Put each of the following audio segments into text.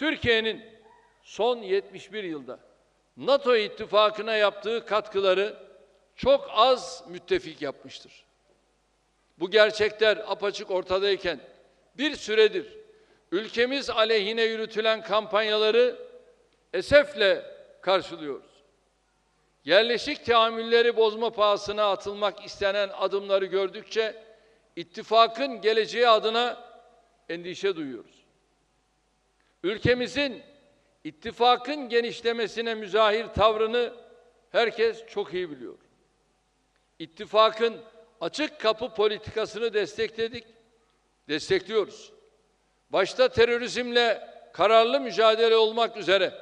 Türkiye'nin son 71 yılda NATO ittifakına yaptığı katkıları çok az müttefik yapmıştır. Bu gerçekler apaçık ortadayken bir süredir ülkemiz aleyhine yürütülen kampanyaları esefle karşılıyoruz. Yerleşik teamülleri bozma pahasına atılmak istenen adımları gördükçe ittifakın geleceği adına endişe duyuyoruz. Ülkemizin ittifakın genişlemesine müzahir tavrını herkes çok iyi biliyor. İttifakın açık kapı politikasını destekledik, destekliyoruz. Başta terörizmle kararlı mücadele olmak üzere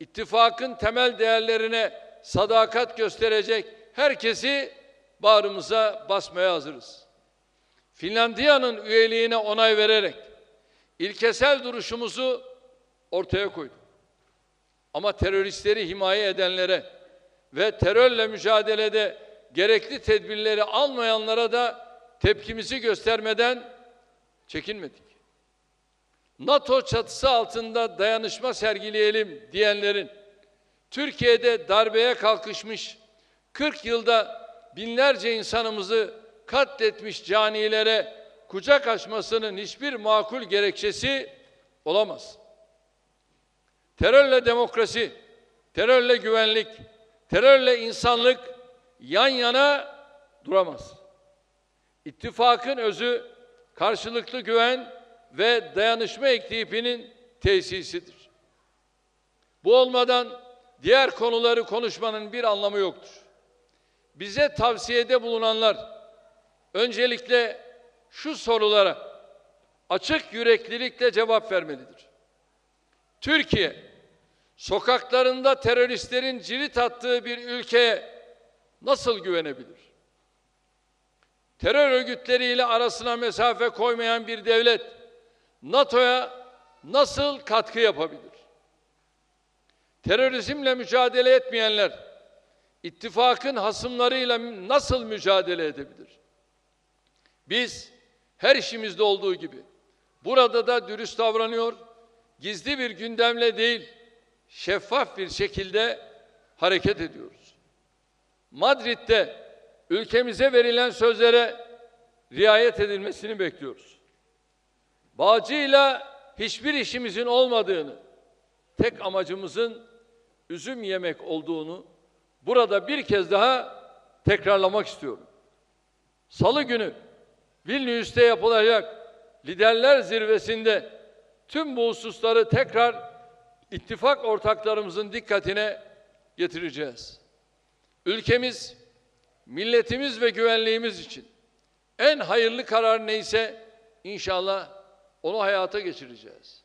ittifakın temel değerlerine sadakat gösterecek herkesi bağrımıza basmaya hazırız. Finlandiya'nın üyeliğine onay vererek ilkesel duruşumuzu ortaya koyduk. Ama teröristleri himaye edenlere ve terörle mücadelede gerekli tedbirleri almayanlara da tepkimizi göstermeden çekinmedik. NATO çatısı altında dayanışma sergileyelim diyenlerin Türkiye'de darbeye kalkışmış 40 yılda binlerce insanımızı katletmiş canilere kucak açmasının hiçbir makul gerekçesi olamaz. Terörle demokrasi, terörle güvenlik, terörle insanlık yan yana duramaz. İttifakın özü karşılıklı güven ve dayanışma ekibinin tesisidir. Bu olmadan diğer konuları konuşmanın bir anlamı yoktur. Bize tavsiyede bulunanlar öncelikle şu sorulara açık yüreklilikle cevap vermelidir. Türkiye sokaklarında teröristlerin cirit attığı bir ülkeye nasıl güvenebilir? Terör örgütleriyle arasına mesafe koymayan bir devlet NATO'ya nasıl katkı yapabilir? Terörizmle mücadele etmeyenler ittifakın hasımlarıyla nasıl mücadele edebilir? Biz her işimizde olduğu gibi burada da dürüst davranıyor, gizli bir gündemle değil, şeffaf bir şekilde hareket ediyoruz. Madrid'de ülkemize verilen sözlere riayet edilmesini bekliyoruz. Bağcıyla hiçbir işimizin olmadığını, tek amacımızın üzüm yemek olduğunu burada bir kez daha tekrarlamak istiyorum. Salı günü Vilnius'te yapılacak liderler zirvesinde tüm bu hususları tekrar ittifak ortaklarımızın dikkatine getireceğiz. Ülkemiz, milletimiz ve güvenliğimiz için en hayırlı karar neyse inşallah onu hayata geçireceğiz.